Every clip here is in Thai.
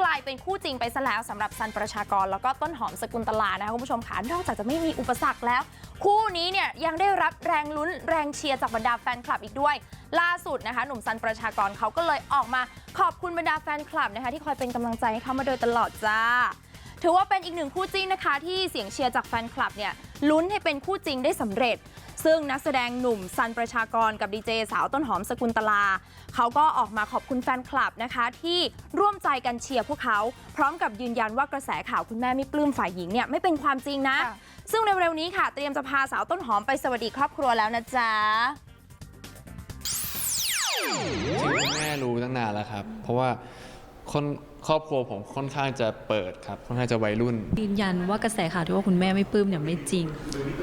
กลายเป็นคู่จริงไปซะแล้วสำหรับซันประชากรแล้วก็ต้นหอมสกุลตลานะคะคุณผู้ชมค่ะนอกจากจะไม่มีอุปสรรคแล้ว คู่นี้เนี่ยยังได้รับแรงลุ้นแรงเชียร์จากบรรดาแฟนคลับอีกด้วย ล่าสุดนะคะ หนุ่มซันประชากรเขาก็เลยออกมาขอบคุณบรรดาแฟนคลับนะคะที่คอยเป็นกำลังใจให้เขามาโดยตลอดจ้าถือว่าเป็นอีกหนึ่งคู่จิ้นนะคะ ที่เสียงเชียร์จากแฟนคลับเนี่ยลุ้นให้เป็นคู่จริงได้สำเร็จ ซึ่งนักแสดงหนุ่มซันประชากรกับดีเจสาวต้นหอมสกุลตลา เขาก็ออกมาขอบคุณแฟนคลับนะคะ ที่ร่วมใจกันเชียร์พวกเขา พร้อมกับยืนยันว่ากระแสข่าวคุณแม่ไม่ปลื้มฝ่ายหญิงเนี่ยไม่เป็นความจริงนะค่ะซึ่งเร็วๆนี้ค่ะ เตรียมจะพาสาวต้นหอมไปสวัสดีครอบครัวแล้วนะจ๊ะจริงๆแม่รู้ตั้งนานแล้วครับ เพราะว่า คนครอบครัวผมค่อนข้างจะเปิดครับค่อนข้างจะวัยรุ่น ยืนยันว่ากระแสข่าวที่ว่าคุณแม่ไม่ปลื้มเนี่ยไม่จริง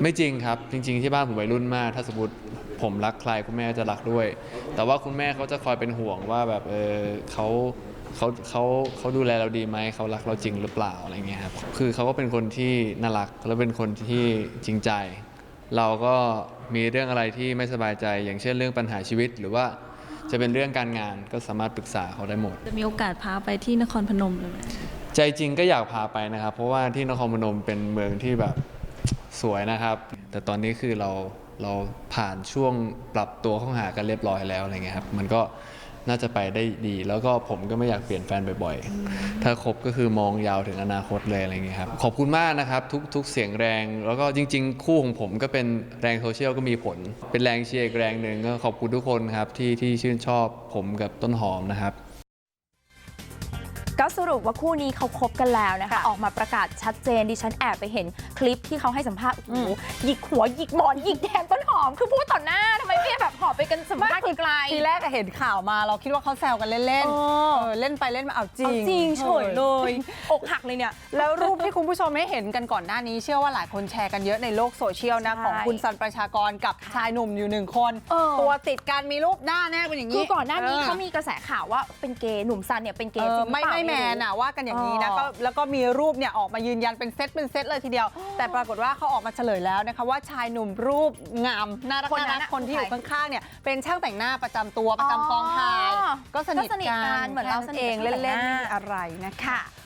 ไม่จริงครับ จริง ๆ ที่บ้านผมวัยรุ่นมาก ถ้าสมมติผมรักใครคุณแม่จะรักด้วย แต่ว่าคุณแม่เขาจะคอยเป็นห่วงว่าแบบเออเขาเขาเขาเขาดูแลเราดีไหมเขารักเราจริงหรือเปล่าอะไรเงี้ยครับคือเขาก็เป็นคนที่น่ารักและเป็นคนที่จริงใจ เราก็มีเรื่องอะไรที่ไม่สบายใจ อย่างเช่นเรื่องปัญหาชีวิตหรือว่า จะเป็นเรื่องการงานก็สามารถปรึกษาเขาได้หมด จะมีโอกาสพาไปที่นครพนมเลยไหมใจจริงก็อยากพาไปนะครับ เพราะว่าที่นครพนมเป็นเมืองที่แบบสวยนะครับ แต่ตอนนี้คือเราเราผ่านช่วงปรับตัวเข้าหากันเรียบร้อยแล้วอะไรเงี้ยครับมันก็ น่าจะไปได้ดี แล้วก็ผมก็ไม่อยากเปลี่ยนแฟนบ่อยๆ ถ้าคบก็คือมองยาวถึงอนาคตเลยอะไรเงี้ยครับ ขอบคุณมากนะครับ ทุกทุกเสียงแรง แล้วก็จริง ๆ คู่ของผมก็เป็นแรงโซเชียลก็มีผล เป็นแรงเชียร์อีกแรงหนึ่งก็ขอบคุณทุกคนครับที่ที่ชื่นชอบผมกับต้นหอมนะครับก็สรุปว่าคู่นี้เขาคบกันแล้วนะคะ ออกมาประกาศชัดเจนดิฉันแอบไปเห็นคลิปที่เขาให้สัมภาษณ์โอ้โหหยิกหัวหยิกหมอนหยิกแดงต้นหอมคือพูดต่อหน้าทำ ไมไม่แบบหอบไปกันสัมภาษณ์ไกลๆทีแรกอะเห็นข่าวมาเราคิดว่าเขาแซวกันเล่นเอๆอเออเล่นไปเล่นมาเอาจริเอางจริงเฉยเลย อกหักเลยเนี่ย แล้วรูปที่คุณผู้ชมได้เห็นกันก่อนหน้านี้ เชื่อว่าหลายคนแชร์กันเยอะในโลกโซเชียลนะใช่ของคุณซันประชากรกับชายหนุ่มอยู่หนึ่งคน เออ ตัวติดกันมีรูปหน้าแน่เป็นอย่างคืนี้อก่อนหน้านี้ออเขามีกระแสข่าวว่าเป็นเกย์หนุ่มซันเนี่ยเป็นเกเอย์จอริงหรือไม่เปล่า ไม่แมนรู้อะว่ากันอย่างนี้นะอ๋อก็แล้วก็มีรูปเนี่ยออกมายืนยันเป็นเซตเป็นเซตเลยทีเดียว แต่ปรากฏว่าเขาออกมาเฉลยแล้วนะคะว่าชายหนุ่มรูปงามน่ารักคนนั้นน่ารักอะคนที่อยู่ใครข้างๆเนี่ยเป็นช่างแต่งหน้าประจำตัวประจำกองถ่ายอ๋อก็สนิทก็สนิทกักันนเหมือนเราสนิทเองกับช่างแต่เล่นงหน้าๆไม่มีอะไรนะคะค่ะ